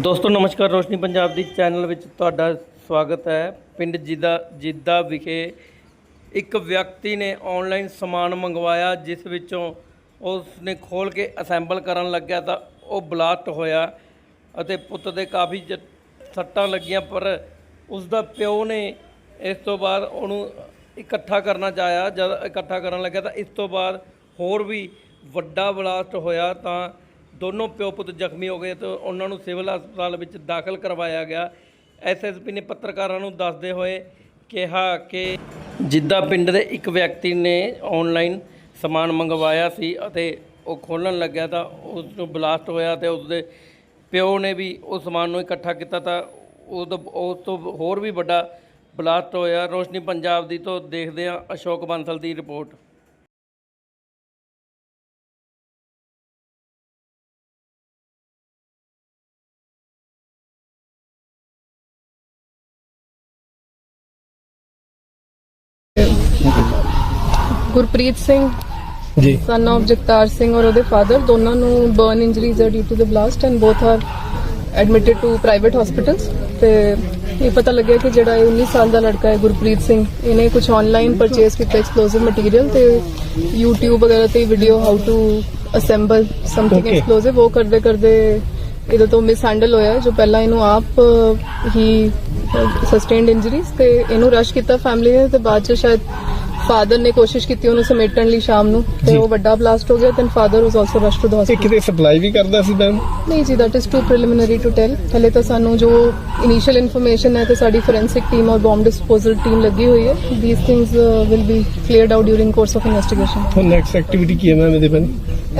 ਦੋਸਤੋ, ਨਮਸਕਾਰ, ਰੋਸ਼ਨੀ ਪੰਜਾਬ ਦੀ ਚੈਨਲ ਵਿੱਚ ਤੁਹਾਡਾ ਸਵਾਗਤ ਹੈ। ਪਿੰਡ ਜਿੱਦਾ ਜਿੱਦਾ ਵਿਖੇ ਇੱਕ ਵਿਅਕਤੀ ਨੇ ਆਨਲਾਈਨ ਸਮਾਨ ਮੰਗਵਾਇਆ, ਜਿਸ ਵਿੱਚੋਂ ਉਸ ਨੇ ਖੋਲ ਕੇ ਅਸੈਂਬਲ ਕਰਨ ਲੱਗਿਆ ਤਾਂ ਉਹ ਬਲਾਸਟ ਹੋਇਆ ਅਤੇ ਪੁੱਤ ਦੇ ਕਾਫੀ ਜ- ਸੱਟਾਂ ਲੱਗੀਆਂ, ਪਰ ਉਸ ਦਾ ਪਿਓ ਨੇ ਇਸ ਤੋਂ ਬਾਅਦ ਉਹਨੂੰ ਇਕੱਠਾ ਕਰਨਾ ਚਾਹਿਆ। ਜਦ ਇਕੱਠਾ ਕਰਨ ਲੱਗਿਆ ਤਾਂ ਇਸ ਤੋਂ ਬਾਅਦ ਹੋਰ ਵੀ ਵੱਡਾ ਬਲਾਸਟ ਹੋਇਆ ਤਾਂ ਦੋਨੋਂ ਪਿਓ ਪੁੱਤ ਜ਼ਖਮੀ ਹੋ ਗਏ ਤੇ ਉਹਨਾਂ ਨੂੰ ਸਿਵਲ ਹਸਪਤਾਲ ਵਿੱਚ ਦਾਖਲ ਕਰਵਾਇਆ ਗਿਆ। ਐਸਐਸਪੀ ਨੇ ਪੱਤਰਕਾਰਾਂ ਨੂੰ ਦੱਸਦੇ ਹੋਏ ਕਿਹਾ ਕਿ ਜਿੱਦਾਂ ਪਿੰਡ ਦੇ ਇੱਕ ਵਿਅਕਤੀ ਨੇ ਆਨਲਾਈਨ ਸਮਾਨ ਮੰਗਵਾਇਆ ਸੀ ਅਤੇ ਉਹ ਖੋਲਣ ਲੱਗਿਆ ਤਾਂ ਉਸ ਨੂੰ ਬਲਾਸਟ ਹੋਇਆ ਤੇ ਉਸਦੇ ਪਿਓ ਨੇ ਵੀ ਉਹ ਸਮਾਨ ਨੂੰ ਇਕੱਠਾ ਕੀਤਾ ਤਾਂ ਉਹ ਤੋਂ ਉਸ ਤੋਂ ਹੋਰ ਵੀ ਵੱਡਾ ਬਲਾਸਟ ਹੋਇਆ। ਰੋਸ਼ਨੀ ਪੰਜਾਬ ਦੀ ਤੋਂ ਦੇਖਦੇ ਹਾਂ, ਅਸ਼ੋਕ ਬੰਸਲ ਦੀ report. Gurpreet Singh ji son of Jagtar Singh ਔਰ ਉਹਦੇ ਫਾਦਰ ਦੋਨਾਂ ਨੂੰ ਬਰਨ ਇੰਜਰੀਜ਼ ਹੈ due to the blast and both are admitted to private hospitals ਤੇ ਇਹ ਪਤਾ ਲੱਗਿਆ ਕਿ ਜਿਹੜਾ ਇਹ 19 ਸਾਲ ਦਾ ਲੜਕਾ ਹੈ ਗੁਰਪ੍ਰੀਤ ਸਿੰਘ ਇਹਨੇ ਕੁਝ ਆਨਲਾਈਨ ਪਰਚੇਸ ਕੀਤਾ ਐਕਸਪਲੋਸਿਵ ਮਟੀਰੀਅਲ ਤੇ YouTube ਵਗੈਰਾ ਤੇ video how to assemble something. Explosive ਉਹ ਕਰਦੇ ਕਰਦੇ ਇਹਦੇ ਤੋਂ ਮਿਸ ਹੈਂਡਲ ਹੋਇਆ, ਜੋ ਪਹਿਲਾਂ ਇਹਨੂੰ ਆਪ ਹੀ ਸਸਟੇਨਡ ਇੰਜਰੀਜ਼ ਤੇ ਇਹਨੂੰ ਰਸ਼ ਕੀਤਾ ਫੈਮਿਲੀ ਨੇ ਤੇ ਬਾਅਦ ਚ ਸ਼ਾਇਦ ਫਾਦਰ ਨੇ ਕੋਸ਼ਿਸ਼ ਕੀਤੀ ਉਹਨੂੰ ਸਮੇਟਣ ਲਈ ਸ਼ਾਮ ਨੂੰ ਤੇ। ਉਹ ਵੱਡਾ ਬਲਾਸਟ ਹੋ ਗਿਆ then father was also rush to the ਇਹ ਹਸਪੀਟਲ ਕਿਤੇ ਸਪਲਾਈ ਵੀ ਕਰਦਾ ਸੀ ਮੈਮ ਨਹੀਂ ਜੀ that is too preliminary to tell ਹਲੇ ਤਾਂ ਸਾਨੂੰ ਜੋ ਇਨੀਸ਼ੀਅਲ ਇਨਫੋਰਮੇਸ਼ਨ ਹੈ ਤੇ ਸਾਡੀ ਫੋਰੈਂਸਿਕ ਟੀਮ ਔਰ ਬੰਬ ਡਿਸਪੋਜ਼ਲ ਟੀਮ ਲੱਗੀ ਹੋਈ ਹੈ। These things will be cleared out during course of investigation ਹੁਣ ਨੈਕਸਟ ਐਕਟੀਵਿਟੀ ਕੀ ਹੈ ਮੈਮ ਇਹਦੇ ਬਾਰੇ?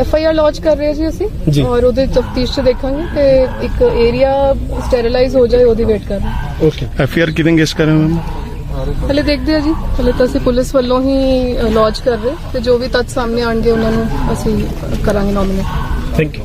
ਐਫ ਆਈ ਆਰ ਲਾਂਚ ਕਰ ਰਹੇ ਜੀ ਜੀ। ਅਸੀਂ ਔਰ ਉਹਦੇ ਤਫਤੀਸ਼ ਚ ਦੇਖਾਂਗੇ ਤੇ ਇੱਕ ਏਰੀਆ ਸਟੈਰੀਲਾਈਜ਼ ਹੋ ਜਾਏ ਉਹਦੀ ਵੇਟ ਕਰ ਰਹੇ ਹਾਂ। ਓਕੇ ਐਫ ਆਰ ਕਿਵੇਂ ਗੈਸ ਕਰਾਂ ਮੈਮ ਹਲੇ ਦੇਖਦੇ ਆ ਜੀ। ਹਲੇ ਤਾਂ ਅਸੀਂ ਪੁਲਿਸ ਵੱਲੋਂ ਹੀ ਲਾਂਚ ਕਰ ਰਹੇ। ਤੇ ਜੋ ਵੀ ਤੱਥ ਸਾਹਮਣੇ ਆਣਗੇ ਉਹਨਾਂ ਨੂੰ ਅਸੀਂ ਕਰਾਂਗੇ ਨੋਮੀਨੇਟ ਥੈਂਕ ਯੂ